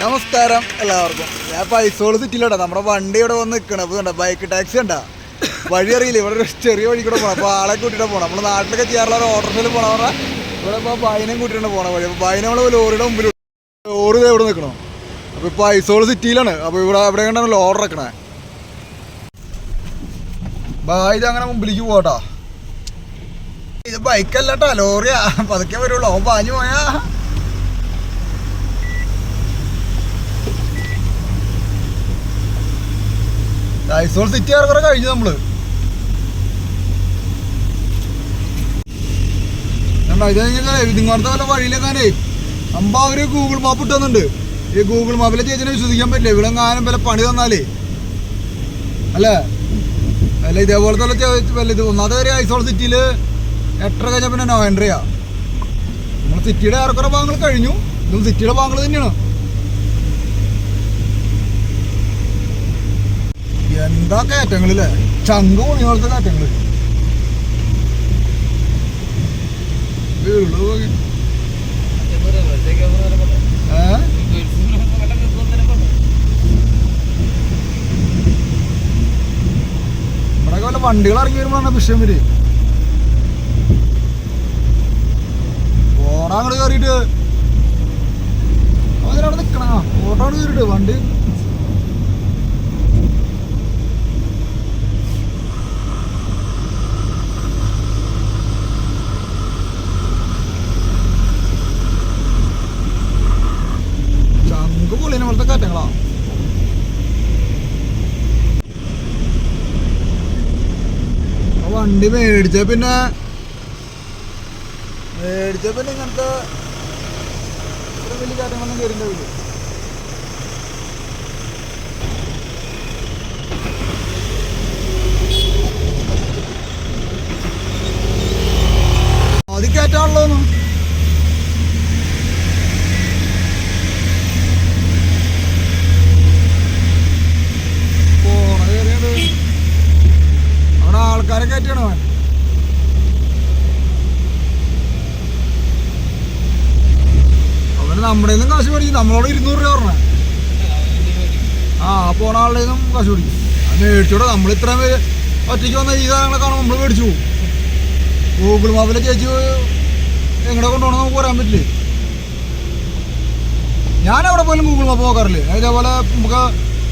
നമസ്കാരം എല്ലാവർക്കും. ഞാൻ പൈസോൾ സിറ്റിയിലടാ നമ്മുടെ വണ്ടി ഇവിടെ വന്ന് നിൽക്കണം അപ്പോൾ ബൈക്ക് ടാക്സി ഉണ്ടാ വഴി അറിയില്ല. ഇവിടെ ഒരു ചെറിയ വഴി കൂടെ പോകണം അപ്പോൾ ആളെ കൂട്ടിയിട്ട് പോകണം നമ്മൾ നാട്ടിലൊക്കെ ചെയ്യാറുള്ള ഓട്ടോറിൽ പോകണം പറഞ്ഞാൽ ഇവിടെ ഇപ്പോൾ ബൈനം കൂട്ടിയിട്ടാണ് പോകണം വഴി. അപ്പോൾ ബൈന നമ്മൾ ലോറിയുടെ മുമ്പിൽ ലോറി ദേ ഇവിടെ നിൽക്കണം അപ്പോൾ ഇപ്പോൾ പൈസോൾ സിറ്റിയിലാണ്. അപ്പോൾ ഇവിടെ എവിടെ കണ്ടാണ് ലോറി ഇറക്കണേ? ബായ് അങ്ങനെ മുമ്പിലേക്ക് പോകട്ടാ ഇത് ബൈക്കല്ല കേട്ടോ ലോറിയാ. പതുക്കെ വരുള്ളൂ. അവൻ പാഞ്ഞു പോയാ. ഐസോൾ സിറ്റി ആർക്കറെ കഴിഞ്ഞു നമ്മൾ. ഇത് കഴിഞ്ഞാൽ ഇതിങ്ങോട്ടത്തെ വല്ല വഴിയിലെങ്ങാനേ അമ്പ അവർ ഗൂഗിൾ മാപ്പ് ഇട്ടുന്നുണ്ട് ഈ ഗൂഗിൾ മാപ്പിലെ ചേച്ചിനെ വിശ്വസിക്കാൻ പറ്റില്ല. ഇവിടെ എങ്ങാനും വല്ല പണി തന്നാലേ. അല്ലേ? അല്ല ഇതേപോലത്തെ വല്ല ഇത് ഒന്നാമത്തെ കാര്യം ഐസോൾ സിറ്റിയിൽ എട്ടര കഴിഞ്ഞാൽ പിന്നെ നോ എൻട്രിയാ നമ്മൾ സിറ്റിയുടെ ഏറെക്കുറെ ഭാഗങ്ങൾ കഴിഞ്ഞു. ഇതും സിറ്റിയുടെ ഭാഗങ്ങൾ തന്നെയാണ്. എന്താ കയറ്റങ്ങളില്ലേ ചങ്ക് പൊണി പോലത്തെ കയറ്റങ്ങൾ ഇവിടെ വല്ല വണ്ടികൾ ഇറങ്ങി വരുമ്പോഴാണ് വിഷയം വരെ ഓടാ അങ്ങോട്ട് കയറിയിട്ട് അവരവിടെ നിക്കണ. ഓട്ടോ അങ്ങോട്ട് കയറിയിട്ട് വണ്ടി ചങ്ക് പൊള്ളിനെ പോലത്തെ കാറ്റങ്ങളാ ആ വണ്ടി മേടിച്ച പിന്നെ മേടിച്ച പിന്നെ ഇങ്ങനത്തെ വലിയ കാര്യങ്ങളൊന്നും കയറിണ്ടാവില്ല അത് കയറ്റാണല്ലോ പോണ കയറിയത് അവിടെ ആൾക്കാരെ കയറ്റണോ അവന് നമ്മുടെ നിന്നും കാശ് മേടിക്കും. നമ്മളോട് ഇരുന്നൂറ് രൂപ പറഞ്ഞ. ആ പോണ ആളുടെ നിന്നും കാശ് മേടിക്കും. അത് മേടിച്ചോടെ നമ്മൾ ഇത്രയും പേര് ഒറ്റയ്ക്ക് വന്ന ഈ സാധനങ്ങളെ കാണുമ്പോൾ നമ്മൾ മേടിച്ചു പോകും ഗൂഗിൾ മാപ്പിലെ ചേച്ചി എങ്ങനെ കൊണ്ടുപോകണം നമുക്ക് പറയാൻ പറ്റില്ലേ? ഞാൻ എവിടെ പോലും ഗൂഗിൾ മാപ്പ് നോക്കാറില്ലേ? അതേപോലെ നമുക്ക്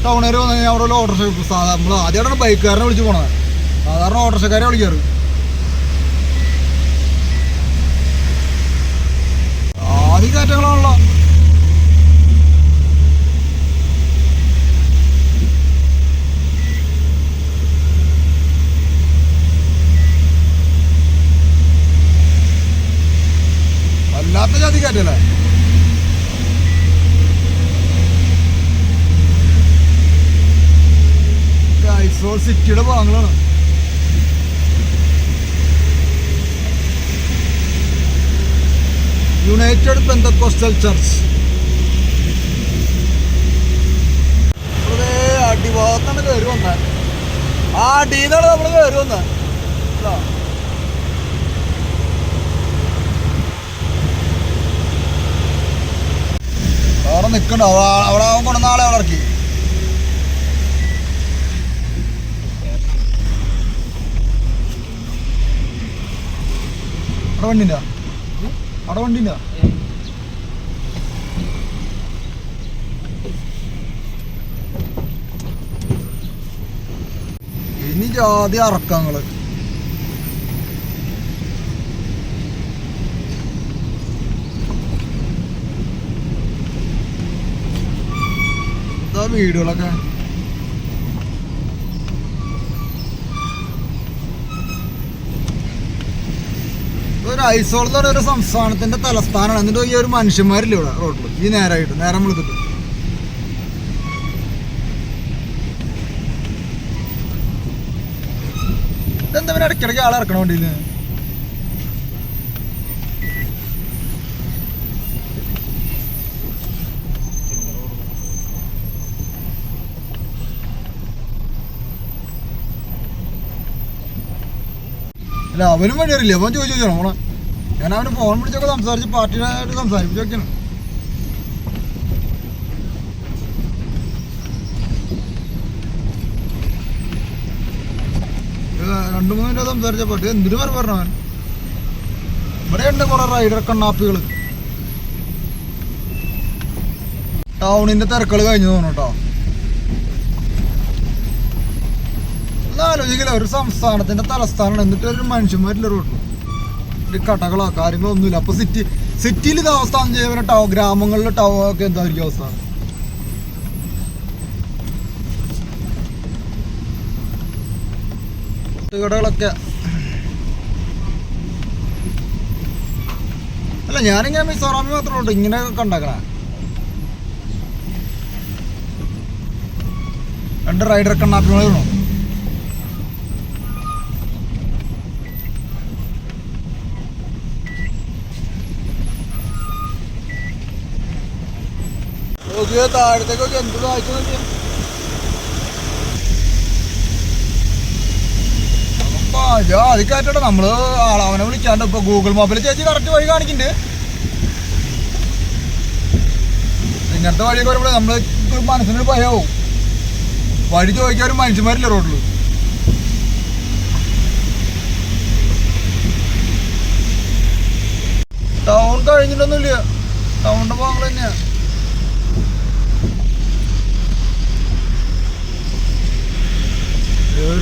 ടൗൺ ഏരിയ വന്നു കഴിഞ്ഞാൽ അവിടെ ഓട്ടോറിക്ഷ സാധാരണ നമ്മൾ ആദ്യമായിട്ടാണ് ബൈക്കുകാരനെ വിളിച്ച് പോണത്. സാധാരണ ഓട്ടോസക്കാരെ വിളിക്കാറ്. ആദ്യ കയറ്റങ്ങളാണല്ലോ. വല്ലാത്ത ജാതി കയറ്റല്ലേ? സിറ്റിയുടെ ഭാഗങ്ങളാണ്. United pentecostal church. അവിടെ നിൽക്കണ്ട അവിടെ അവൻ കൊണ്ടുവന്ന ആളെ അവിടെ വണ്ടിന്റെ അവിടെ വണ്ടിന്റെ ഇനി ജാതി അറക്കങ്ങൾ വീടുകളൊക്കെ. ഐസോൾ എന്ന് പറയുന്ന ഒരു സംസ്ഥാനത്തിന്റെ തലസ്ഥാനമാണ്. എന്നിട്ട് ഈ ഒരു മനുഷ്യന്മാരില്ല ഇവിടെ റോഡിൽ ഈ നേരായിട്ട് നേരം വിളിച്ചിട്ട് ഇതെന്താ ഇടയ്ക്കിടയ്ക്ക് ആളെ ഇറക്കണ വണ്ടിയിൽ അല്ല അവനും വഴിയറിയില്ല. അവൻ ചോദിച്ചു ചോദിച്ചോ നമ്മളെ ഞാൻ അവന് ഫോൺ വിളിച്ചൊക്കെ സംസാരിച്ച് പാർട്ടിയായിട്ട് സംസാരിപ്പിച്ചൊക്കെയാണ് രണ്ട് മൂന്ന് മിനിറ്റ് സംസാരിച്ചപ്പോട്ട് എന്തിനു പേര് പറഞ്ഞു അവൻ? ഇവിടെ ഉണ്ട് കുറെ റൈഡർ കണ്ണാപ്പികൾ ടൗണിന്റെ തിരക്കുകൾ കഴിഞ്ഞു തോന്നുന്നു കേട്ടോ ആലോചിക്കില്ല ഒരു സംസ്ഥാനത്തിന്റെ തലസ്ഥാനം എന്നിട്ട് ഒരു മനുഷ്യന്മാരില്ല റോട്ടിൽ കടകളോ കാര്യങ്ങളോ ഒന്നുമില്ല. അപ്പൊ സിറ്റി സിറ്റിയിൽ ഇത് അവസ്ഥ ചെയ്യുന്ന ടൗ ഗ്രാമങ്ങളിൽ ടൗ ഒക്കെ എന്തായിരിക്കും അവസ്ഥ? കടകളൊക്കെ. അല്ല ഞാനിങ്ങനെ മിസോറാമി മാത്രമേ ഉള്ളൂ. ഇങ്ങനെ കണ്ടേക്കണേ. രണ്ട് റൈഡർ കണ്ണാപ്പികളും നോക്കിയ താഴത്തേക്കൊക്കെ എന്ത് കാഴ്ച നോക്കിയാ അത് കയറ്റട്ടെ നമ്മൾ ആളെ അവനെ വിളിക്കാണ്ട് ഇപ്പൊ ഗൂഗിൾ മാപ്പിൽ ചേച്ചി കറക്റ്റ് വഴി കാണിക്കുന്നുണ്ട് ഇങ്ങനത്തെ വഴിയൊക്കെ വരുമ്പോൾ നമ്മൾ മനസ്സിനൊരു ഭയവും. വഴി ചോദിക്കാൻ ഒരു മനുഷ്യന്മാരില്ല റോഡിൽ ടൗൺ കഴിഞ്ഞിട്ടൊന്നുമില്ല. ടൗണിന്റെ ഭാഗങ്ങൾ തന്നെയാ.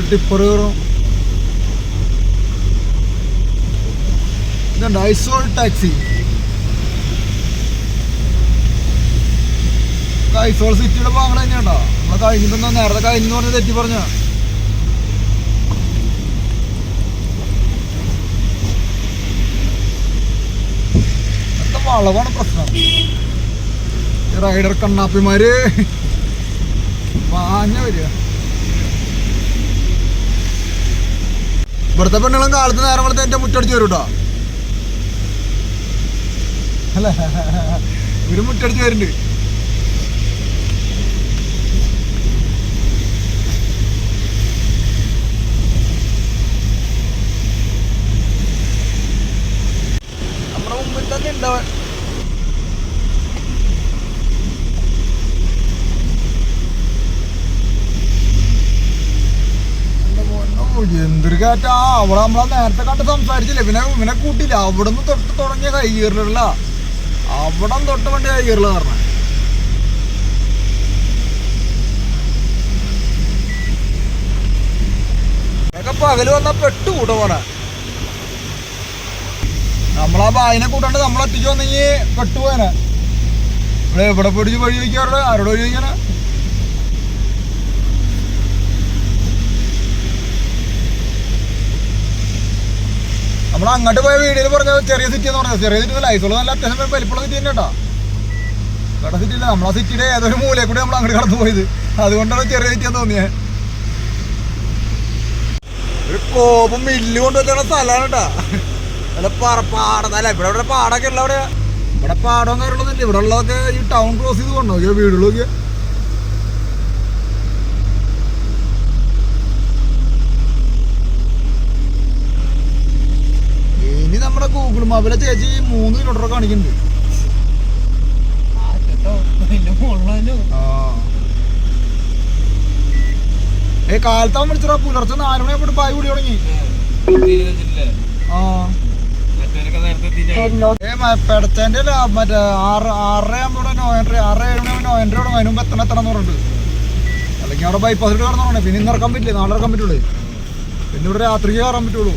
കയറും ഇതുണ്ട് ഐസോൾ ടാക്സി ഐസോൾ സിറ്റിയുടെ ഭാഗങ്ങൾ തന്നെയാണ്ടോ നമ്മളെ കഴിഞ്ഞിട്ടൊന്നും നേരത്തെ കഴിഞ്ഞു പറഞ്ഞ് തെറ്റി പറഞ്ഞ വളവാണ് പ്രശ്നം? റൈഡർ കണ്ണാപ്പിമാര്. വാങ്ങ വരിക. ഇവിടുത്തെ പെണ്ണുങ്ങളും കാലത്ത് നേരം കൊടുത്ത് എന്റെ മുറ്റടിച്ച് വരും കേട്ടോ അല്ല ഒരു മുറ്റടിച്ച് വരുന്നുണ്ട്. നമ്മുടെ മുമ്പിൽ തന്നെ ഉണ്ടാവാൻ എന്റെ പൊന്നോ, ആ അവിടെ നമ്മളെ നേരത്തെ കണ്ട് സംസാരിച്ചില്ലേ? പിന്നെ ഇവനെ കൂട്ടില്ല അവിടെ നിന്ന് തൊട്ട് തുടങ്ങിയ കൈ കീറലല്ല അവിടെ തൊട്ട് വേണ്ടി കൈ കീറല പറഞ്ഞ പകൽ വന്നാ പെട്ടു കൂട്ട പോണെ. നമ്മളാ ബായിനെ കൂട്ടാണ്ട് നമ്മൾ വന്നെങ്കി പെട്ടുപോയനെ എവിടെ പിടിച്ച് വഴി ചോദിക്കാറുണ്ട് ആരോട് വഴി ചോദിക്കാനാ നമ്മൾ അങ്ങോട്ട് പോയ വീഡിയോയിൽ പറഞ്ഞ ചെറിയ സിറ്റി എന്ന് പറഞ്ഞത് ചെറിയ സിറ്റി ലൈസോൾ നല്ല അത്യാവശ്യം വലിപ്പുള്ള സിറ്റി തന്നെ കേട്ടോ ഇവിടെ സിറ്റി ഇല്ല നമ്മളാ സിറ്റിയുടെ ഏതൊരു മൂലയിൽ കൂടി നമ്മൾ അങ്ങോട്ട് കടന്നു പോയത്. അതുകൊണ്ടാണ് ചെറിയ സിറ്റി എന്ന് തോന്നിയത് ഒരു കോപം മില്ല് കൊണ്ട് സ്ഥലമാണ് കേട്ടാ പാറ പാട പാടത്തല്ല ഇവിടെ ഇവിടെ പാടൊക്കെ ഉള്ള അവിടെ ഇവിടെ പാടം കാര്യങ്ങളൊന്നുമില്ല ഇവിടെ ഉള്ളതൊക്കെ ഈ ടൗൺ ക്രോസ് ചെയ്ത് കൊണ്ടോ വീടുകളൊക്കെ മാപ്പിലെ ചേച്ചി മൂന്ന് കിലോമീറ്റർ കാണിക്കുന്നുണ്ട്. ഏ കാലത്താൻ വിളിച്ചടാ പുലർച്ചെ നാല് മണിയാകുമ്പോൾ പായ കൂടി തുടങ്ങി. ആ. മറ്റേ ആറ് ആറര ആകുമ്പോൾ നോയൻട്രി ആറ് ഏഴ് മണി നോയൻട്ര തുടങ്ങും. അതിന് എത്തണം എത്തണം എന്ന് പറഞ്ഞിട്ട്. അല്ലെങ്കിൽ അവിടെ ബൈപ്പാസിൽ പറഞ്ഞേ പിന്നെ ഇന്ന് ഇറക്കാൻ പറ്റില്ലേ. നാളെ ഇറക്കാൻ പറ്റുള്ളൂ. പിന്നെ ഇവിടെ രാത്രിക്ക് കയറാൻ പറ്റുള്ളൂ.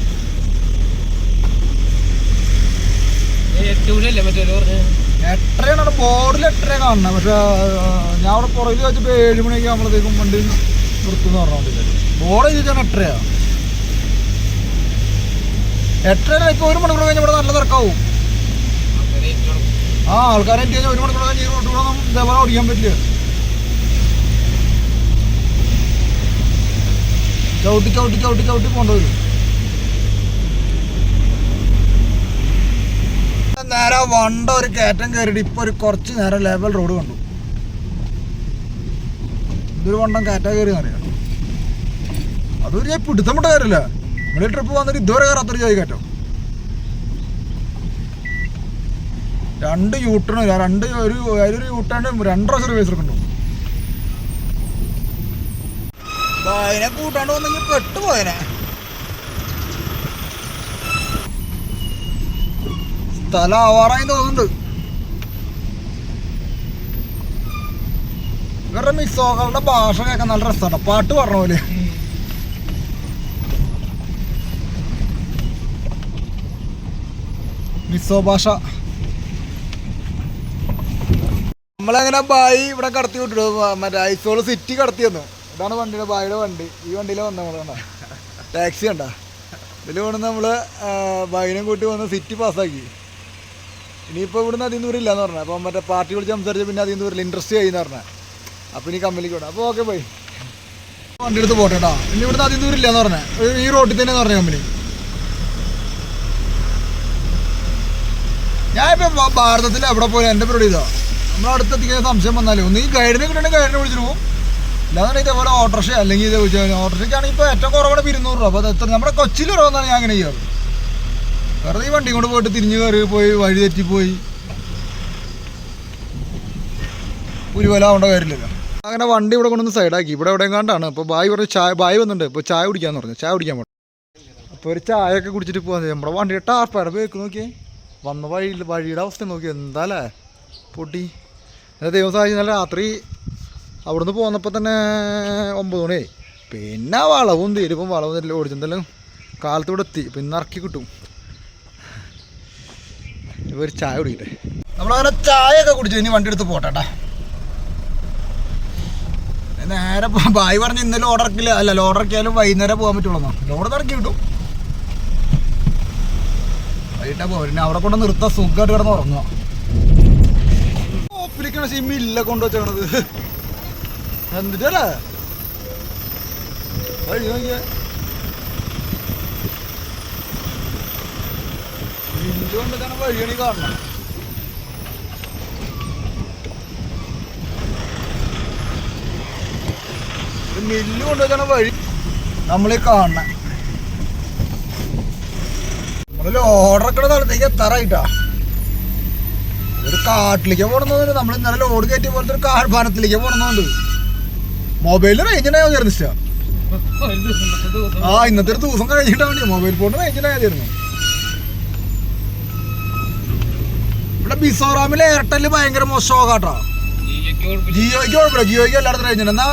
എട്ടരയാണ് ബോർഡിൽ എട്ടര കാണണം പക്ഷെ ഞാൻ അവിടെ പുറകിൽ വെച്ചപ്പോൾ ഏഴ് മണിയൊക്കെ ആകുമ്പോഴത്തേക്കും വണ്ടി നിർത്തുന്ന പറഞ്ഞോണ്ടില്ല ബോർഡ് ചോദിച്ചാൽ എട്ടരയാ. എട്ടര ഇപ്പൊ ഒരു മണിക്കൂർ കഴിഞ്ഞാൽ ഇവിടെ നല്ല തിരക്കാവും. ആ ആൾക്കാരെ എനിക്ക് കഴിഞ്ഞാൽ ഒരു മണിക്കൂർ കഴിഞ്ഞ് ഈ ഇതേപോലെ ഓടിക്കാൻ പറ്റില്ല. ചവിട്ടി ചവിട്ടി ചവിട്ടി ചവിട്ടി പോകേണ്ടി വരും. നേരെ വണ്ട ഒരു കയറ്റം കയറിയിട്ട് ഇപ്പൊ ഒരു കുറച്ച് നേരം ലെവൽ റോഡ് കണ്ടു. ഇതൊരു വണ്ടം കയറ്റാ കയറി അറിയാം അതൊരു ഞാൻ പിടുത്തം വിട്ട കാര്യമില്ല. ട്രിപ്പ് വന്നിട്ട് ഇതുവരെ കയറാത്തൊരു ജോയി കയറ്റം രണ്ട് യൂട്ടേൺ രണ്ട് ഒരു അതിലൊരു യൂട്ടേൺ രണ്ടര സർവീസ് എടുക്കണ്ടു അതിനെ കൂട്ടാണ്ട് വന്നെങ്കിൽ പെട്ടുപോയനെ. സ്ഥലം ആവാറായി തോന്നുന്നുണ്ട്. ഇവരുടെ മിസ്സോകളുടെ ഭാഷ കേൾക്കാൻ നല്ല രസമാണ്. പാട്ട് പറഞ്ഞ പോലെ. മിസ്സോ ഭാഷ. നമ്മളങ്ങനെ ബായി ഇവിടെ കടത്തി വിട്ടു മറ്റേ ഐസോൾ സിറ്റി കടത്തി തന്നു ഇതാണ് വണ്ടിയുടെ ബായിയുടെ വണ്ടി. ഈ വണ്ടിയിൽ വന്ന നമ്മൾ കണ്ടോ? ടാക്സി കണ്ട? ഇതിൽ കൊണ്ട് നമ്മൾ ബായിനെ കൂട്ടി വന്ന് സിറ്റി പാസ്സാക്കി. ഇനിയിപ്പോൾ ഇവിടുന്ന് അതിൽ നിന്ന് വരില്ല ഇല്ലാന്ന് പറഞ്ഞത് അപ്പോൾ മറ്റേ പാർട്ടി വിളിച്ച് സംസാരിച്ച് പിന്നെ അതിൽ നിന്ന് വരില്ല ഇൻട്രസ്റ്റ് ചെയ്യുന്ന പറഞ്ഞത് അപ്പോൾ ഇനി കമ്പനിക്ക് വിടാം. അപ്പോൾ ഓക്കെ പോയി വണ്ടി എടുത്ത് പോട്ടെ കേട്ടോ ഇനി ഇവിടുന്ന് അതിൽ നിന്ന് വരില്ല എന്ന് പറഞ്ഞത് ഈ റോഡിൽ തന്നെ പറഞ്ഞ കമ്പനി ഞാനിപ്പോൾ ഭാരതത്തിൽ എവിടെ പോയാലും എന്റെ പരിപാടി ഇതാ. നമ്മൾ അടുത്ത് എത്തിക്കുന്ന സംശയം വന്നാലേ ഒന്ന് ഈ ഗൈഡിനെ കിട്ടണമെങ്കിൽ ഗൈഡിനെ വിളിച്ചിട്ട് പോകും ഇല്ലാന്നുണ്ടെങ്കിൽ ഇതേപോലെ ഓട്ടോറിക്ഷ അല്ലെങ്കിൽ ഇത് ഓട്ടോറിക്ഷയ്ക്കാണെങ്കിൽ ഇപ്പോൾ ഏറ്റവും കുറവാണ് ഇരുന്നൂറ് രൂപ. അപ്പോൾ അത് എത്ര? നമ്മുടെ കൊച്ചിയിൽ കുറവെന്നാണ് ഞാൻ അങ്ങനെ ചെയ്യാറ്. വെറുതെ ഈ വണ്ടി കൊണ്ട് പോയിട്ട് തിരിഞ്ഞു കയറി പോയി വഴി തെറ്റിപ്പോയി പുലിവല ആവേണ്ട കാര്യമില്ലല്ലോ. അങ്ങനെ വണ്ടി ഇവിടെ കൊണ്ടുവന്ന് സൈഡാക്കി ഇവിടെ എവിടെയും കണ്ടാണ്. അപ്പോൾ ബായി പറഞ്ഞു ചായ ബായി വന്നിട്ടുണ്ട്. ഇപ്പോൾ ചായ കുടിക്കാന്ന് പറഞ്ഞു. ചായ കുടിക്കാൻ പോകണം അപ്പോൾ ഒരു ചായ ഒക്കെ കുടിച്ചിട്ട് പോകാൻ നമ്മുടെ വണ്ടിയുടെ ടാർപ്പാടെ ബേക്ക് നോക്കിയേ. വന്ന വഴി വഴിയുടെ അവസ്ഥ നോക്കി. എന്താല്ലേ പൊട്ടി എന്നാൽ ദൈവം സഹായിച്ചു നല്ല രാത്രി അവിടുന്ന് പോന്നപ്പോൾ തന്നെ ഒമ്പത് മണിയായി. പിന്നെ വളവും തീരുമ്പം വളവും തരില്ല ഓടിച്ചെന്തെല്ലാം കാലത്ത് ഇവിടെ എത്തി. പിന്നെ ഇറക്കി കിട്ടും. ഒരു ചായ കുടിക്കട്ടെ. നമ്മളങ്ങനെ ചായ ഒക്കെ കുടിച്ചു. ഇനി വണ്ടി എടുത്ത് പോട്ടെട്ടാ. നേരെ ബായി പറഞ്ഞ ഇന്നലെ ഓർഡർ ഇറക്കില്ല. അല്ല ലോഡർ ഇറക്കിയാലും വൈകുന്നേരം പോകാൻ പറ്റുള്ളൂ ലോഡ് ഇറക്കി കിട്ടും വൈകിട്ടാ പോകാം പിന്നെ അവിടെ കൊണ്ട് നിർത്താൻ സുഖമായിട്ട് കിടന്ന് ഉറങ്ങുക ഓപ്പിലേക്കാണ് സിമ്മി ഇല്ല കൊണ്ടുവച്ചത് എന്നിട്ടല്ലേ വഴി തന്നെ വഴിയണി കാണണം മില്ല് കൊണ്ടുവച്ചാണ് വഴി നമ്മളീ കാണണം നമ്മൾ ലോഡറൊക്കെ നടത്തേക്ക് എത്താറായിട്ടാ. ഒരു കാട്ടിലേക്ക് പോണെന്നുണ്ട് നമ്മൾ ഇന്നലെ ലോഡ് കയറ്റിയ പോലത്തെ ഒരു കാർഭാനത്തിലേക്ക് പോണെന്നുണ്ട്. മൊബൈലിൽ റേഞ്ചിനായിരുന്നു ആ ഇന്നത്തെ ഒരു ദിവസം കഴിഞ്ഞിട്ടാണ്. മൊബൈൽ ഫോണിന് റേഞ്ച് ബിസോറാമിൽ എയർടെൽ ഭയങ്കര മോശമാകാട്ടോ ജിയോയ്ക്ക് കുഴപ്പമില്ല. ജിയോയ്ക്ക് എല്ലായിടത്തും റേഞ്ച് എന്നാ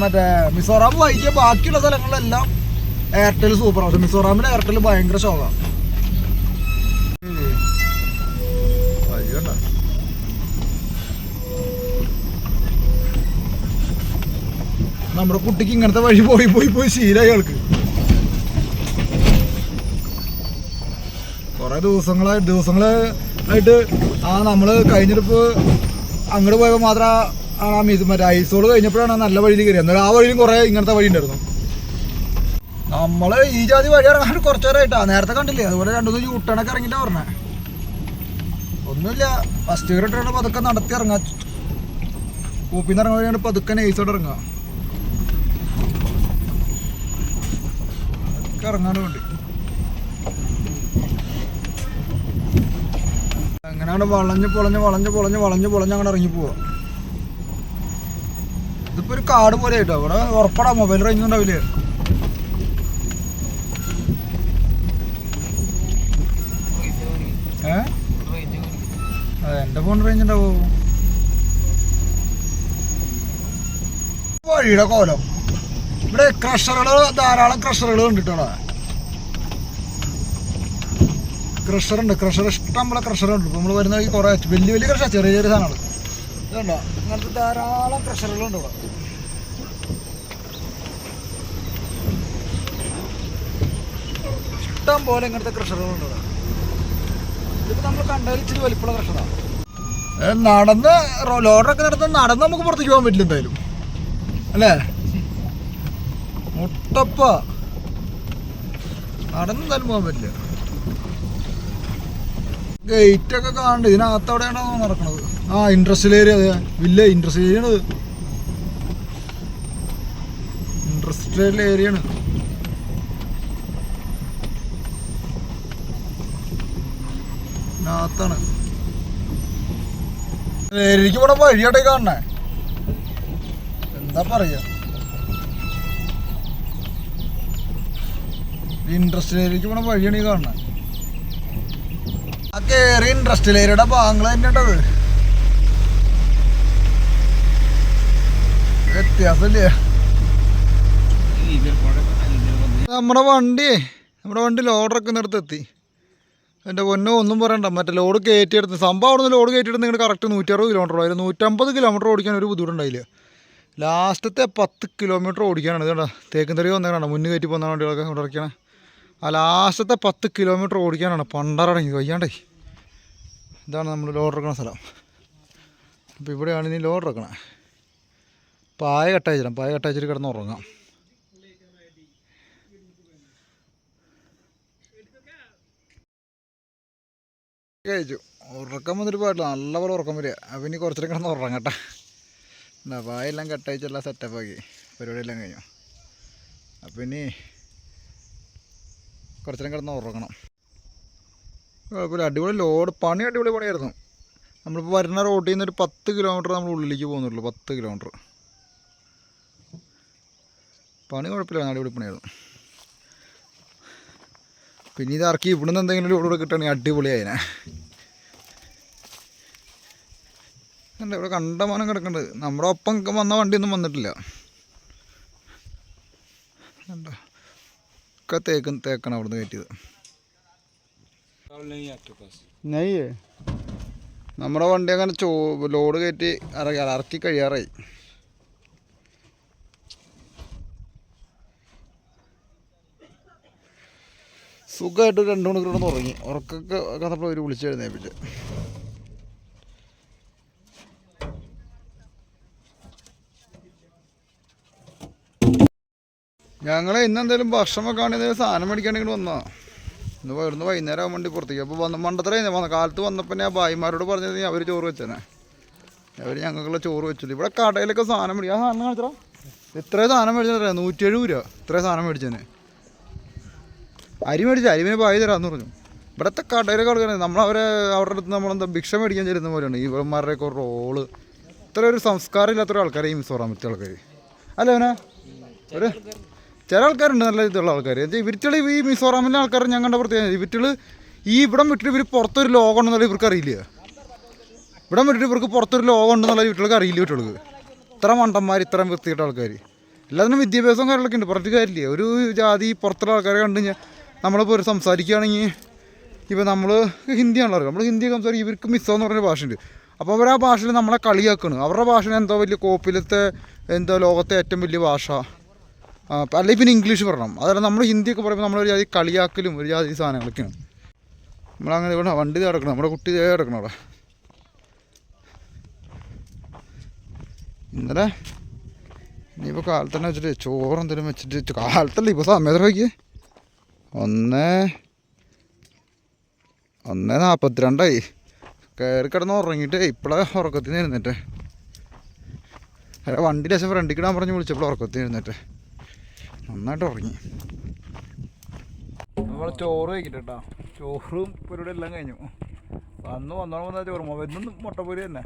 മറ്റേ മിസോറാം വൈകിയ ബാക്കിയുള്ള സ്ഥലങ്ങളിലെല്ലാം എയർടെൽ സൂപ്പർ പക്ഷെ മിസോറാമിലെ എയർടെൽ ഭയങ്കര ഷോക്കാണ് നമ്മുടെ കുട്ടിക്ക് ഇങ്ങനത്തെ വഴി പോയി പോയി പോയി ശീലമായി ആൾക്ക്. കൊറേ ദിവസങ്ങളായി ദിവസങ്ങൾ ആയിട്ട് ആ നമ്മൾ കഴിഞ്ഞിട്ടിപ്പോ അങ്ങോട്ട് പോയപ്പോൾ മാത്രം ആ മിസ് മറ്റേ ഐസോൾ കഴിഞ്ഞപ്പോഴാണ് നല്ല വഴിയിൽ കയറി എന്നാലും ആ വഴിയിലും കുറെ ഇങ്ങനത്തെ വഴി ഉണ്ടായിരുന്നു. നമ്മൾ ഈ ജാതി വഴി ഇറങ്ങാൻ കുറച്ചു നേരത്തെ കണ്ടില്ലേ? അതുപോലെ രണ്ടു ചൂട്ടണൊക്കെ യൂട്ടേണൊക്കെ ഇറങ്ങിട്ടാ പറഞ്ഞേ ഒന്നുമില്ല. ഫസ്റ്റ് ഇയർ ഇട്ടാണ് പതുക്കെ നടത്തി ഇറങ്ങാ. നിന്ന് ഇറങ്ങാൻ വഴിയാണ് പതുക്കെ നൈസോടെ ഇറങ്ങുക. ഇറങ്ങാനും വേണ്ടി. അങ്ങനെയാണ് വളഞ്ഞ് പൊളഞ്ഞ് വളഞ്ഞ് പൊളഞ്ഞ് വളഞ്ഞ് പൊളഞ്ഞ് അങ്ങനെ ഇറങ്ങി പോവാ. ഇതിപ്പോ ഒരു കാട് പോലെ ആയിട്ടോ ഇവിടെ ഉറപ്പടാ മൊബൈൽ റേഞ്ച് ഉണ്ടാവില്ലേ? എന്റെ ഫോൺ റേഞ്ച് ഉണ്ടാവോ? വഴിയുടെ കോലം. ഇവിടെ ക്രഷറുകൾ ധാരാളം ക്രഷറുകൾ കണ്ടിട്ടോടാ ക്രഷർ ഉണ്ട്. ക്രഷർ ഇഷ്ടം ഉണ്ട്. നമ്മൾ വരുന്ന ഈ കുറേ വലിയ വലിയ ക്രഷർ ചെറിയ ചെറിയ സാധനങ്ങൾ ഇതുണ്ടോ? അങ്ങനത്തെ ധാരാളം ക്രഷറുകളുണ്ട് ഇവിടെ. ഇഷ്ടം പോലെ ഇങ്ങനത്തെ ക്രഷറുകളുണ്ട് ഇവിടെ. ഇതിപ്പോ നമ്മൾ കണ്ടതിൽ ഇച്ചിരി വലിപ്പമുള്ള ക്രഷറാണ് നടന്ന് ലോഡറൊക്കെ നടന്ന് നടന്ന് നമുക്ക് പുറത്തേക്ക് പോകാൻ പറ്റില്ല എന്തായാലും. അല്ലേ? മുട്ടപ്പ. നടന്ന് എന്തായാലും പോകാൻ പറ്റില്ല. ഗേറ്റ് ഒക്കെ കാണണ്ട്. ഇതിനകത്ത് അവിടെയാണോ നടക്കണത്? ആ ഇൻഡസ്ട്രിയൽ ഏരിയ അതെ. വില്ല ഇൻഡസ്ട്രിയൽ ഏരിയ ആണ് ഇൻഡസ്ട്രിയൽ ഏരിയ ആണ്. ഇതിനകത്താണ്. എനിക്ക് ഇവിടെ വഴിയോട്ടെ കാണണേ എന്താ പറയാ? ഇൻട്രസ്റ്റ് ഏരിയക്ക് ഇവിടെ വഴിയാണ് കാണണേ കേറി ഇൻട്രസ്റ്റിലേരുടെ ഭാഗങ്ങൾ തന്നെ വ്യത്യാസമില്ലേ? നമ്മുടെ വണ്ടി നമ്മുടെ വണ്ടി ലോഡറൊക്കെ ഇന്നിടത്ത് എത്തി. എന്റെ പൊന്നോ ഒന്നും പറയണ്ട. മറ്റേ ലോഡ് കയറ്റിയെടുത്ത് സംഭവം അവിടെ നിന്ന് ലോഡ് കയറ്റിയെടുത്ത് നിങ്ങൾ കറക്റ്റ് നൂറ്ററുപത് കിലോമീറ്റർ ആയിരുന്നു. നൂറ്റമ്പത് കിലോമീറ്റർ ഓടിക്കാൻ ഒരു ബുദ്ധിമുട്ടുണ്ടായില്ല. ലാസ്റ്റത്തെ പത്ത് കിലോമീറ്റർ ഓടിക്കാനാണ്. ഇതുകൊണ്ടാ തേക്കുംതറി വന്നേക്കാണ് മുന്നേ കയറ്റി പോകുന്ന വണ്ടികളൊക്കെ ഇവിടെ ഇറക്കിയാണ്. ആ ലാസ്റ്റത്തെ പത്ത് കിലോമീറ്റർ ഓടിക്കാനാണ് പണ്ടറടങ്ങി വയ്യാണ്ടേ. ഇതാണ് നമ്മൾ ലോഡ് ഇറക്കുന്ന സ്ഥലം. അപ്പോൾ ഇവിടെയാണ് ഇനി ലോഡ് ഇറക്കണേ പായ കട്ടയച്ചിടാം പായ കട്ടയച്ചിട്ട് കിടന്ന് ഉറങ്ങാം. കഴിച്ചു. ഉറക്കം വന്നിട്ട് പാടില്ല. നല്ലപോലെ ഉറക്കം വരിക. അപ്പം ഇനി കുറച്ചിട്ട് കിടന്ന് ഉറങ്ങട്ടെ. എന്താ പായെല്ലാം കട്ടയച്ചെല്ലാം സെറ്റപ്പാക്കി പരിപാടിയെല്ലാം കഴിഞ്ഞു. അപ്പം ഇനി കുറച്ചേരം കിടന്ന് ഉറങ്ങണം. കുഴപ്പമില്ല. അടിപൊളി ലോഡ്. പണി അടിപൊളി പണിയായിരുന്നു. നമ്മളിപ്പോൾ വരുന്ന റോട്ടിൽ നിന്ന് ഒരു പത്ത് കിലോമീറ്റർ നമ്മൾ ഉള്ളിലേക്ക് പോകുന്നുള്ളൂ. പത്ത് കിലോമീറ്റർ പണി കുഴപ്പമില്ല. അടിപൊളി പണിയായിരുന്നു. പിന്നെ ഇത് ഇറക്കി ഇവിടുന്ന് എന്തെങ്കിലും ലോഡ് കൂടെ കിട്ടുകയാണെങ്കിൽ അടിപൊളിയായതിനെ ഇവിടെ കണ്ടമാനം കിടക്കുന്നുണ്ട് നമ്മുടെ ഒപ്പം വന്ന വണ്ടിയൊന്നും വന്നിട്ടില്ല. ഒക്കെ തേക്ക് തേക്കാണ് അവിടുന്ന് കയറ്റിയത്. നെയ്യേ? നമ്മുടെ വണ്ടി അങ്ങനെ ചോ ലോഡ് കയറ്റി ഇറക്കി ഇറക്കി കഴിയാറായി. സുഖമായിട്ട് രണ്ട് മണിക്കൂർ തുടങ്ങി ഉറങ്ങി. ഉറക്കൊക്കെ കഥപ്പോൾ ഒരു വിളിച്ച് ഞങ്ങൾ ഇന്ന് എന്തായാലും ഭക്ഷണമൊക്കെ ആണെങ്കിൽ സാധനം മേടിക്കാണെങ്കിൽ വന്നതാ. ഇന്ന് വരുന്ന വൈകുന്നേരം ആകാൻ വേണ്ടി പുറത്തേക്ക്. അപ്പോൾ വന്ന് മണ്ടത്തരേ വന്ന കാലത്ത് വന്നപ്പോൾ ഞാൻ ഭായിമാരോട് പറഞ്ഞത് അവർ ചോറ് വെച്ചേനെ. അവർ ഞങ്ങൾക്കുള്ള ചോറ് വെച്ചില്ല. ഇവിടെ കടയിലൊക്കെ സാധനം മേടിക്കും ആ സാധനം കാണിച്ചാ ഇത്രേ സാധനം മേടിച്ചാൽ നൂറ്റി എഴുപത് രൂപ. ഇത്രയും സാധനം മേടിച്ചേനെ. അരി മേടിച്ചു അരി പിന്നെ പായി തരാമെന്ന് പറഞ്ഞു. ഇവിടത്തെ കടയിലൊക്കെ നമ്മൾ അവരെ അവരുടെ അടുത്ത് നമ്മളെന്താ ഭിക്ഷ മേടിക്കാൻ ചെല്ലുന്ന പോലെയാണ്. ഇവന്മാരുടെയൊക്കെ റോൾ. ഇത്ര ഒരു സംസ്കാരം ഇല്ലാത്തൊരു ആൾക്കാരെ ഈ പറ്റിയ ആൾക്കാർ അല്ലേ അവനെ? ഒരു ചില ആൾക്കാരുണ്ട് നല്ല ഇതുള്ള ആൾക്കാർ ഇവറ്റുകൾ ഈ മിസോറാമിലെ ആൾക്കാർ ഞങ്ങളുടെ പ്രത്യേകത ഇവരിറ്റൾ ഈ ഇവിടം വിട്ടിട്ട് ഇവർ പുറത്തൊരു ലോകം ഉണ്ടെന്നുള്ള ഇവർക്ക് അറിയില്ല. ഇവിടം വിട്ടിട്ട് ഇവർക്ക് പുറത്തൊരു ലോകം ഉണ്ടെന്നുള്ള വീട്ടുകൾക്ക് അറിയില്ല വീട്ടുകൾക്ക് ഇത്ര മണ്ടന്മാർ ഇത്രയും വൃത്തിയിട്ട ആൾക്കാർ എല്ലാത്തിനും വിദ്യാഭ്യാസം കാര്യങ്ങളൊക്കെ ഉണ്ട്. പറഞ്ഞിട്ട് കാര്യമില്ല. ഒരു ജാതി പുറത്തുള്ള ആൾക്കാരെ കണ്ടു കഴിഞ്ഞാൽ നമ്മളിപ്പോൾ ഒരു സംസാരിക്കുകയാണെങ്കിൽ ഇപ്പോൾ നമ്മൾ ഹിന്ദിയാണല്ലോ നമ്മൾ ഹിന്ദി സംസാരിക്കും ഇവർക്ക് മിസ്സോ എന്ന് പറഞ്ഞ ഭാഷയുണ്ട്. അപ്പോൾ അവർ ആ ഭാഷയിൽ നമ്മളെ കളിയാക്കണം. അവരുടെ ഭാഷ എന്തോ വലിയ കോപ്പിലത്തെ എന്തോ ലോകത്തെ ഏറ്റവും വലിയ ഭാഷ. അല്ലെങ്കിൽ പിന്നെ ഇംഗ്ലീഷ് പറയണം. അതല്ല നമ്മൾ ഹിന്ദിയൊക്കെ പറയുമ്പോൾ നമ്മളൊരു ജാതി കളിയാക്കലും ഒരു ജാതി സാധനങ്ങളൊക്കെയാണ്. നമ്മളങ്ങനെ ഇവിടെ വണ്ടി കിടക്കണം നമ്മുടെ കുട്ടി കിടക്കണം അവിടെ. ഇന്നലെ ഇനിയിപ്പോൾ കാലത്തന്നെ വെച്ചിട്ട് ചോറ് എന്തെങ്കിലും വെച്ചിട്ട് കാലത്തല്ല ഇപ്പോൾ സമയത്ത് നോക്കിയേ. ഒന്ന് ഒന്ന് നാൽപ്പത്തിരണ്ടായി കയറി കിടന്ന് ഉറങ്ങിയിട്ട് ഇപ്പോഴാണ് എഴുന്നേറ്റെ. അല്ല വണ്ടി ലേശം ഫ്രണ്ടിൽ കിടാൻ പറഞ്ഞ് വിളിച്ചപ്പോൾ ഉറക്കത്തിൽ എഴുന്നേറ്റെ. നന്നായിട്ട് ഉറങ്ങി നമ്മൾ ചോറ് കഴിക്കട്ടോ ചോറും പരിപാടി എല്ലാം കഴിഞ്ഞു. അന്ന് വന്നോളം വന്നാൽ ചോറ്. വരുന്ന മുട്ടപ്പൊരി തന്നെ.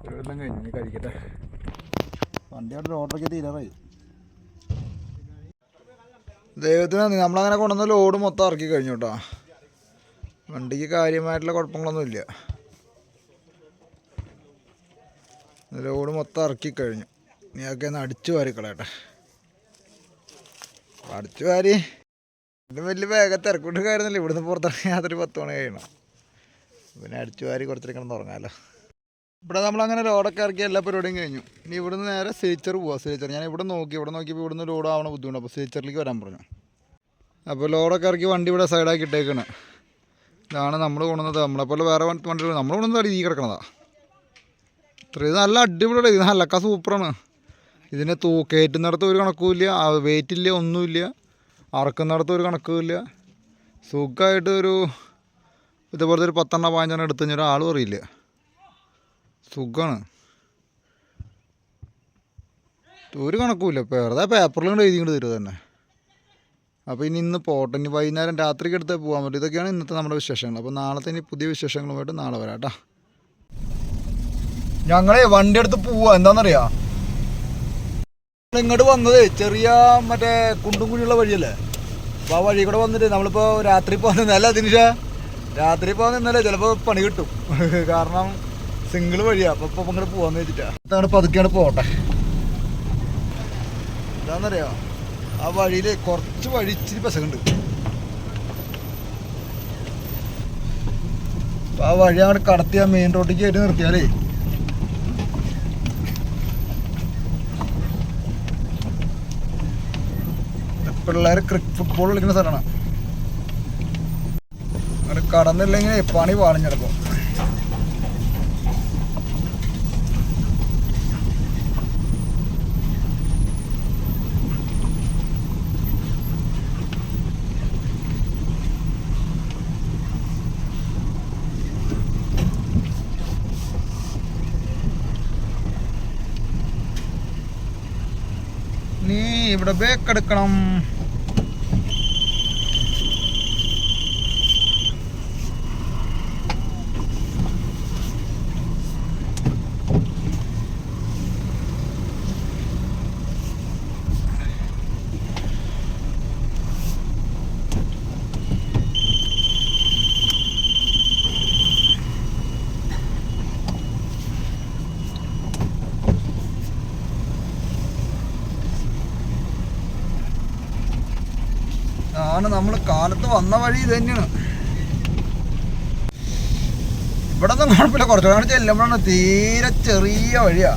പരിപാടി എല്ലാം കഴിഞ്ഞു. ഇനി കഴിക്കട്ടെ. വണ്ടി അവിടെ ഓർഡറൊക്കെ തീരാറായി. ദൈവത്തിന് നന്ദി. നമ്മളങ്ങനെ കൊണ്ടുവന്ന ലോഡ് മൊത്തം ഇറക്കി കഴിഞ്ഞു കേട്ടോ വണ്ടിക്ക് കാര്യമായിട്ടുള്ള കുഴപ്പങ്ങളൊന്നുമില്ല ലോഡ് മൊത്തം ഇറക്കി കഴിഞ്ഞു. നീ ഒക്കെ ഒന്ന് അടിച്ചു വാരി അടിച്ചു വാരി. ഇതിന് വലിയ വേഗം തിരക്കൂട്ട് കാര്യമൊന്നുമില്ല. ഇവിടുന്ന് പുറത്തിറങ്ങി യാത്ര പത്ത് മണി കഴിയണം. പിന്നെ അടിച്ചു വാരി കുറച്ചിരിക്കണം കിടന്ന് ഉറങ്ങാമല്ലോ ഇവിടെ നമ്മളങ്ങനെ ലോഡൊക്കെ ഇറക്കി എല്ലാ പരിപാടിയും കഴിഞ്ഞു. ഇനി ഇവിടുന്ന് നേരെ സീച്ചർ പോവാം. സീച്ചർ ഞാൻ ഇവിടെ നോക്കി. ഇവിടെ നോക്കിയപ്പോൾ ഇവിടുന്ന് ലോഡ് ആവണ ബുദ്ധിമുട്ട്. അപ്പോൾ സീച്ചറിലേക്ക് വരാൻ പറഞ്ഞു. അപ്പോൾ ലോഡൊക്കെ ഇറക്കി വണ്ടി ഇവിടെ സൈഡാക്കി ഇട്ടേക്കാണ്. ഇതാണ് നമ്മൾ കൊണ്ടുവന്നത്. നമ്മളെപ്പോലെ വേറെ വണ്ടി നമ്മൾ കൊണ്ടുവന്നത് ഈ കിടക്കണതാണ് ഇത്രയും ഇത് നല്ല അടിപൊളിയാണ് ഇത് നല്ല സൂപ്പറാണ് ഇതിനെ തൂ കയറ്റുന്നിടത്ത് ഒരു കണക്കുമില്ല വെയിറ്റ് ഇല്ല ഒന്നുമില്ല അറക്കുന്നിടത്ത് ഒരു കണക്കുമില്ല. സുഖമായിട്ട് ഒരു ഇതുപോലത്തെ ഒരു പത്തെണ്ണ പതിനഞ്ചെണ്ണം എടുത്തു കഴിഞ്ഞാൽ ആളും അറിയില്ല സുഖമാണ് ഒരു കണക്കുമില്ല. വെറുതെ പേപ്പറിൽ കൊണ്ട് എഴുതി കൊണ്ട് തരുക തന്നെ അപ്പോൾ ഇനി ഇന്ന് പോട്ടെ. ഇനി വൈകുന്നേരം രാത്രിക്ക് എടുത്തേ പോകാൻ പറ്റും. ഇതൊക്കെയാണ് ഇന്നത്തെ നമ്മുടെ വിശേഷങ്ങൾ. അപ്പോൾ നാളത്തെ ഇനി പുതിയ വിശേഷങ്ങളുമായിട്ട് നാളെ വരാം കേട്ടോ ഞങ്ങളെ വണ്ടി എടുത്ത് പോവാ. എന്താണെന്നറിയാ ഇങ്ങോട്ട് വന്നത് ചെറിയ മറ്റേ കുണ്ടും കുഴിയുള്ള വഴിയല്ലേ? അപ്പോൾ ആ വഴി കൂടെ വന്നിട്ട് നമ്മളിപ്പോൾ രാത്രി പോകാൻ നിന്നല്ല ദിനിഷ രാത്രി പോകാൻ നിന്നല്ലേ ചിലപ്പോൾ പണി കിട്ടും. കാരണം സിംഗിൾ വഴിയാ. അപ്പൊ ഇപ്പം ഇങ്ങോട്ട് പോവാന്ന് വെച്ചിട്ടാണ് അങ്ങോട്ട് പതുക്കെയാണ് പോട്ടെ എന്താണെന്നറിയോ ആ വഴിയിൽ കുറച്ച് വഴി ഇച്ചിരി പെസകുണ്ട്. അപ്പൊ ആ വഴി അങ്ങോട്ട് കടത്തി മെയിൻ റോഡിലേക്ക് ആയിട്ട് നിർത്തിയാലേ പിള്ളേർ ഫുട്ബോൾ കളിക്കുന്ന സ്ഥലമാണ്. അങ്ങനെ കടന്നില്ലെങ്കിൽ പണി പാളിഞ്ഞെടുക്കും നീ ഇവിടെ ബേക്കെടുക്കണം ആണ് നമ്മൾ കാലത്ത് വന്ന വഴി ഇത് തന്നെയാണ്. ഇവിടെ ഒന്നും കുഴപ്പമില്ല കുറച്ചുകൂടെ ചെല്ലുമ്പോഴാണ് തീരെ ചെറിയ വഴിയാ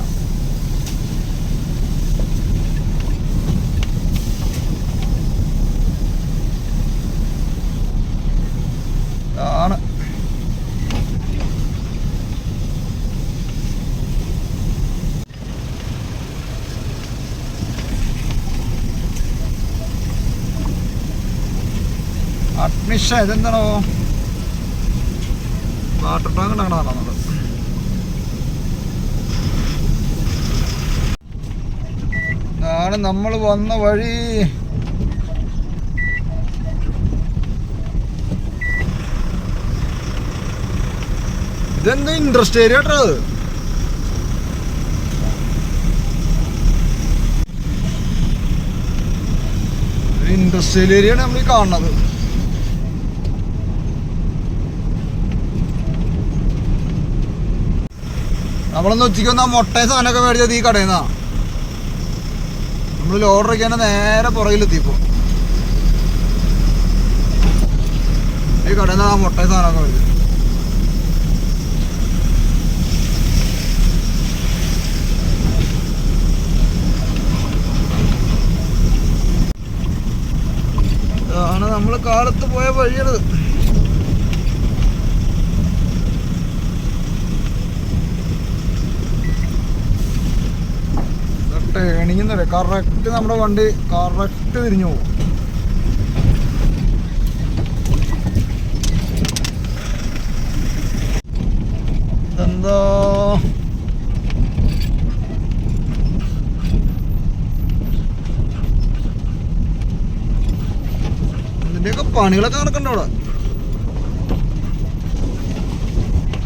ആണ് അഡ്മിഷൻ ഇതെന്താണോ? വാട്ടർ ടാങ്ക് ഉണ്ടാകണം നമ്മൾ നമ്മൾ വന്ന വഴി. ഇതെന്താ ഇൻട്രസ്റ്റ് ഏരിയ കേട്ടോ ഇൻഡസ്ട്രിയൽ ഏരിയയാണ് നമ്മൾ കാണുന്നത്. നമ്മളൊന്ന് ഉച്ചയ്ക്ക് വന്ന് ആ മുട്ടയും സാധനമൊക്കെ മേടിച്ചത് ഈ കടയിൽ നിന്നാ. നമ്മൾ ഓർഡർ ചെയ്യാൻ നേരെ പുറകിലെത്തിയപ്പോ ഈ കടയിൽ നിന്ന് ആ മുട്ടയും സാധനമൊക്കെ മേടിച്ചത്. നമ്മൾ കാലത്ത് പോയ വഴിയാണത് ടേണിങ് കറക്റ്റ് നമ്മുടെ വണ്ടി കറക്റ്റ് തിരിഞ്ഞു പോകും. ഇതിന്റെയൊക്കെ പണികളൊക്കെ നടക്കണ്ട അവിടെ?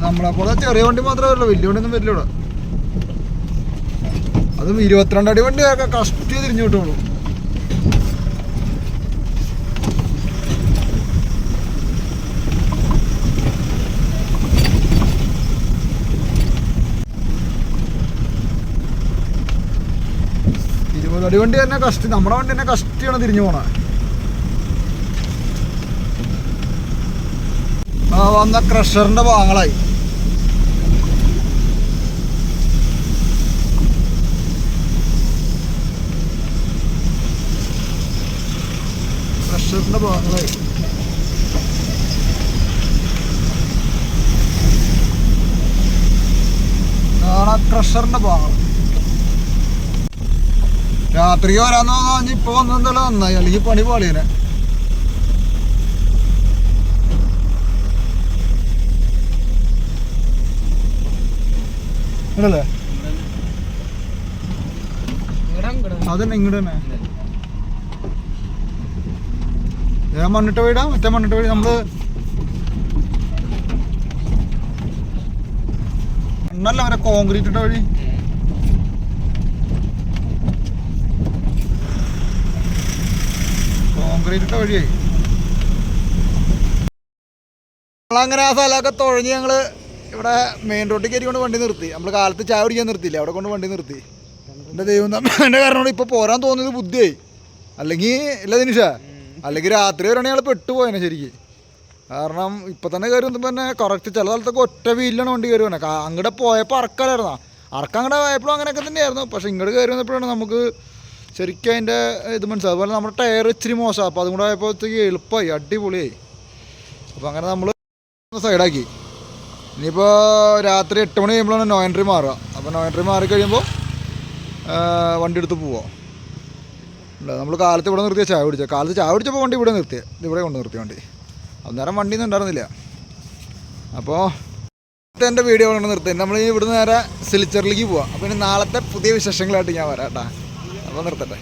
നമ്മളെ പോലെ ചെറിയ വണ്ടി മാത്രമേ വരുള്ളൂ. വലിയ വണ്ടി ഒന്നും വരില്ല ഇവിടെ. അതും ഇരുപത്തിരണ്ട് അടി വണ്ടിയൊക്കെ കഷ്ടി തിരിഞ്ഞു കിട്ടുള്ളൂ ഇരുപത് അടി വണ്ടി തന്നെ കഷ്ടി നമ്മുടെ വണ്ടി തന്നെ കഷ്ടിയാണ് തിരിഞ്ഞു പോണേ. വന്ന ക്രഷറിന്റെ ഭാഗങ്ങളായി. ക്രഷറിന്റെ ഭാഗങ്ങളായി ഇതാണ് ക്രഷറിന്റെ ഭാഗം രാത്രി വരാന്ന് പറഞ്ഞാൽ ഇപ്പൊ വന്നെന്തല്ലോ നന്നായി. അല്ലെങ്കിൽ പണി പാളിയനെ ഇടല്ലേ അതന്നെ ഇങ്ങോട്ട് തന്നെ. ഞാൻ മണ്ണിട്ട വീടാ. മറ്റേ മണ്ണിട്ട വീട് നമ്മൾ മണ്ണല്ല അവരെ കോൺക്രീറ്റ് ഇട്ട വഴി. കോൺക്രീറ്റ് ഇട്ട വഴിയായി അങ്ങനെ ആ സ്ഥലമൊക്കെ തുഴഞ്ഞ് ഞങ്ങൾ ഇവിടെ മെയിൻ റോഡിൽ കയറി കൊണ്ട് വണ്ടി നിർത്തി. നമ്മൾ കാലത്ത് ചായ കുടിക്കാൻ നിർത്തിയില്ല? അവിടെ കൊണ്ട് വണ്ടി നിർത്തി. എന്റെ ദൈവം എന്റെ കാരണം ഇപ്പോൾ പോരാൻ തോന്നിയത് ബുദ്ധിയായി. അല്ലെങ്കിൽ ഇല്ല ദിനിഷ അല്ലെങ്കിൽ രാത്രി വരെയാണെങ്കിൽ ഞങ്ങൾ പെട്ടുപോയനെ ശരിക്ക്. കാരണം ഇപ്പം തന്നെ കയറി പിന്നെ കറക്റ്റ് ചില സ്ഥലത്തൊക്കെ ഒറ്റ വീലിലാണ് വണ്ടി കയറി അങ്ങോട്ട് പോയപ്പോൾ അറക്കലായിരുന്നാ അറക്കം അങ്ങോട്ട് പോയപ്പോഴും അങ്ങനെയൊക്കെ തന്നെയായിരുന്നു. പക്ഷേ ഇങ്ങോട്ട് കയറി വന്നപ്പോഴാണ് നമുക്ക് ശരിക്കും അതിന്റെ ഇത് മനസ്സിലാവും അതുപോലെ നമ്മുടെ ടയർ ഇച്ചിരി മോശമാണ് അപ്പോൾ അതും കൂടെ ആയപ്പോഴത്തേക്ക് എളുപ്പമായി അടിപൊളിയായി. അപ്പോൾ അങ്ങനെ നമ്മൾ സൈഡാക്കി. ഇനിയിപ്പോൾ രാത്രി എട്ട് മണി കഴിയുമ്പോഴാണ് നോയൻട്രി മാറുക. അപ്പോൾ നോയൻട്രി മാറിക്കഴിയുമ്പോൾ മാറി കഴിയുമ്പോൾ വണ്ടി എടുത്ത് പോവാം. നമ്മൾ കാലത്ത് ഇവിടെ നിർത്തിയ ചായ കുടിച്ചത് കാലത്ത് ചായ കുടിച്ചപ്പോൾ വണ്ടി ഇവിടെ നിർത്തിയ. ഇവിടെ കൊണ്ട് നിർത്തിയ വണ്ടി. അന്നേരം വണ്ടിയൊന്നും ഉണ്ടായിരുന്നില്ല. അപ്പോൾ എന്റെ വീഡിയോ കൊണ്ട് നിർത്തി. നമ്മൾ ഇവിടുന്ന് നേരെ സിലിച്ചറിലേക്ക് പോവാം. അപ്പോൾ ഇനി നാളത്തെ പുതിയ വിശേഷങ്ങളായിട്ട് ഞാൻ വരാം കേട്ടോ. അപ്പോൾ നിർത്തട്ടെ.